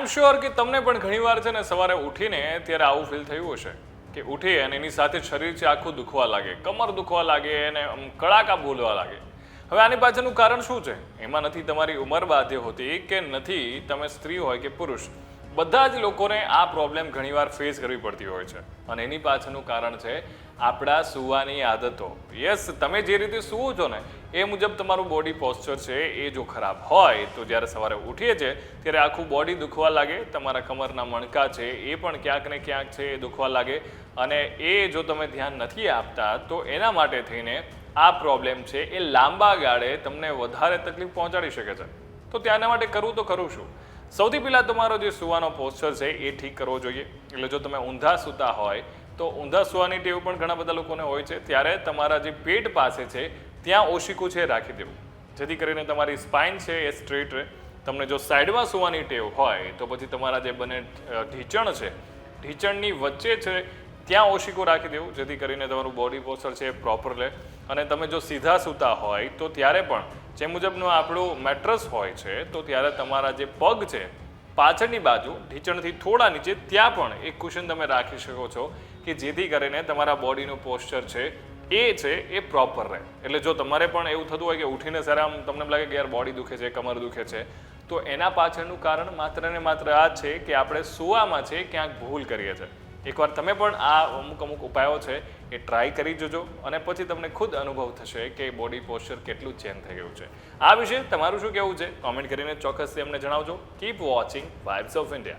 Am sure કે તમને પણ ઘણીવાર છે ને સવારે ઉઠીને ત્યારે આવું ફીલ થયું હશે કે ઉઠી અને એની સાથે શરીર છે આખું દુખવા લાગે, કમર દુખવા લાગે અને કડાકા બોલવા લાગે. હવે આની પાછળનું કારણ શું છે? એમાં નથી તમારી ઉંમર બાધ્ય હોતી કે નથી તમે સ્ત્રી હોય કે પુરુષ. બધા જ લોકોને આ પ્રોબ્લેમ ઘણીવાર ફેસ કરવી પડતી હોય છે. અને એની પાછળનું કારણ છે આપણા સૂવાની આદતો. યસ તમે જે રીતે સૂવો છો ને, એ મુજબ તમારું બોડી પોસ્ચર છે એ જો ખરાબ હોય, તો જ્યારે સવારે ઉઠીએ છીએ, ત્યારે આખું બોડી દુખવા લાગે, તમારા કમરના મણકા છે એ પણ ક્યાંક ને ક્યાંક છે એ દુખવા લાગે. અને એ જો તમે ધ્યાન નથી આપતા, તો એના માટે થઈને આ પ્રોબ્લેમ છે એ લાંબા ગાળે તમને વધારે તકલીફ પહોંચાડી શકે છે. તો ત્યાંના માટે કરવું તો કરું છું. સૌથી પહેલાં તમારો જે સૂવાનો પોસ્ચર છે એ ઠીક કરવો જોઈએ. એટલે જો તમે ઊંધા સૂતા હોય, તો ઊંધા સૂવાની ટેવ પણ ઘણા બધા લોકોને હોય છે. ત્યારે તમારા જે પેટ પાસે છે, ત્યાં ઓશિકું છે રાખી દેવું. જેથી કરીને તમારી સ્પાઇન છે એ સ્ટ્રેટ રહે. તમને જો સાઈડમાં સૂવાની ટેવ હોય, તો પછી તમારા જે બંને ઢીંચણ છે, ઢીંચણની વચ્ચે છે ત્યાં ઓશિકો રાખી દેવું, જેથી કરીને તમારું બોડી પોસ્ચર છે એ પ્રોપર લે અને તમે જો સીધા સૂતા હોય, તો ત્યારે પણ જે મુજબનું આપણું મેટ્રસ હોય છે, તો ત્યારે તમારા જે પગ છે, પાછળની બાજુ, ઢીંચણથી થોડા નીચે, ત્યાં પણ એક કુશન તમે રાખી શકો છો, કે જેથી કરીને તમારા બોડીનું પોસ્ચર છે, એ છે, એ પ્રોપર રહે. એટલે જો તમારે પણ એવું થતું હોય કે ઉઠીને સર આમ તમને લાગે કે યાર બોડી દુખે છે, કમર દુખે છે, તો એના પાછળનું કારણ માત્ર ને માત્ર આ છે કે આપણે સુવામાં છે, ક્યાંક ભૂલ કરીએ છીએ. એકવાર તમે પણ આ અમુક અમુક ઉપાયો છે એ ટ્રાય કરી જોજો અને પછી તમને ખુદ અનુભવ થશે કે બોડી પોસ્ચર કેટલું ચેન્જ થઈ ગયું છે. આ વિશે તમારું શું કહેવું છે? કોમેન્ટ કરીને ચોક્કસથી અમને જણાવજો. Keep watching vibes of India